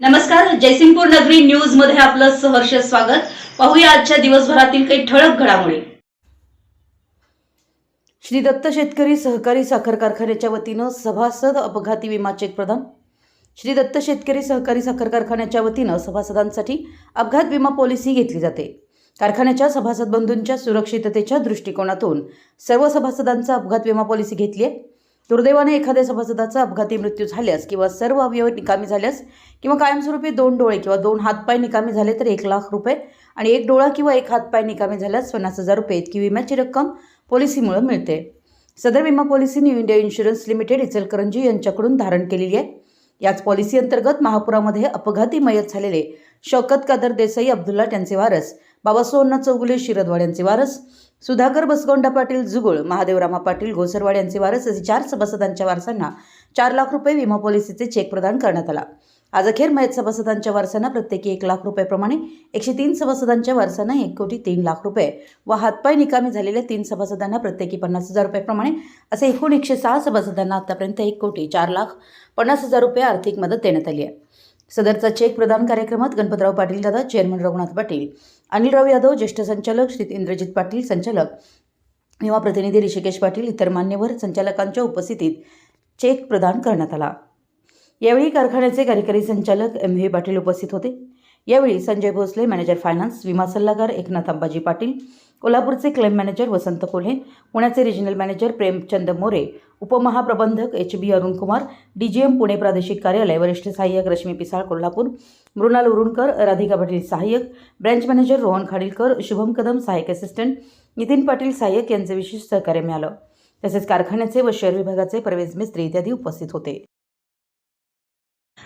नमस्कार जयसिंगपूर नगरी न्यूजमध्ये आपलं सहर्ष स्वागत. पाहूया आजच्या दिवसभरातील काही ठळक घडामोडी. श्री दत्त शेतकरी सहकारी साखर कारखान्याच्या वतीनं सभासद अपघाती विमा चेक प्रदान. श्री दत्त शेतकरी सहकारी साखर कारखान्याच्या वतीनं सभासदांसाठी अपघात विमा पॉलिसी घेतली जाते. कारखान्याच्या सभासद बंधूंच्या सुरक्षिततेच्या दृष्टिकोनातून सर्व सभासदांचा अपघात विमा पॉलिसी घेतली आहे. दुर्दैवाने एखाद्या सभासदाचा अपघाती मृत्यू झाल्यास किंवा सर्व अवयव निकामी झाल्यास किंवा कायमस्वरूपी दोन डोळे किंवा दोन हातपाय निकामी झाले तर एक लाख रुपये आणि एक डोळा किंवा एक हातपाय निकामी झाल्यास पन्नास हजार रुपये इतकी विम्याची रक्कम पॉलिसीमुळे मिळते. सदर विमा policy New India Insurance Limited Ichalkaranji यांच्याकडून धारण केलेली आहे. याच पॉलिसी अंतर्गत महापुरामध्ये अपघाती मयत झालेले शौकत कादर देसाई अब्दुल्ला त्यांचे वारस बाबा सोहन्ना चौगुले शिरदवाड यांचे वारस सुधाकर बसगोंडा पाटील जुगुळ महादेवरामा पाटील घोसरवाड यांचे वारस असे चार सभासदांच्या वारसांना चार लाख रुपये विमा पॉलिसीचे चेक प्रदान करण्यात आला. आज अखेर मयत सभासदांच्या वारसांना प्रत्येकी एक लाख रुपयाप्रमाणे एकशे तीन सभासदांच्या वारसांना एक कोटी तीन लाख रुपये व हातपाय निकामी झालेल्या तीन सभासदांना प्रत्येकी पन्नास हजार रुपयाप्रमाणे असे एकूण एकशे सहा सभासदांना आतापर्यंत एक कोटी चार लाख पन्नास हजार रुपये आर्थिक मदत देण्यात आली आहे. सदरचा चेक प्रदान कार्यक्रमात गणपतराव पाटील दादा चेअरमन रघुनाथ पाटील अनिलराव यादव ज्येष्ठ संचालक श्री इंद्रजित पाटील संचालक विमा प्रतिनिधी ऋषिकेश पाटील इतर मान्यवर संचालकांच्या उपस्थितीत चेक प्रदान करण्यात आला. यावेळी कारखान्याचे कार्यकारी संचालक एम व्ही पाटील उपस्थित होते. यावेळी संजय भोसले मॅनेजर फायनान्स विमा सल्लागार एकनाथ अंबाजी पाटील कोल्हापूरचे क्लेम मॅनेजर वसंत कोल्हे पुण्याचे regional manager Premchand More उपमहाप्रबंधक H B Arunkumar D G M Pune प्रादेशिक कार्यालय वरिष्ठ सहाय्यक रश्मी पिसाळ कोल्हापूर मृणाल उरुणकर राधिका पाटील सहाय्यक ब्रँच मॅनेजर रोहन खाडीलकर शुभम कदम सहाय्यक असिस्टंट नितीन पाटील सहाय्यक यांचे विशेष सहकार्य मिळालं. तसेच कारखान्याचे व शहर विभागाचे परवेज मिस्त्री इत्यादी उपस्थित होते.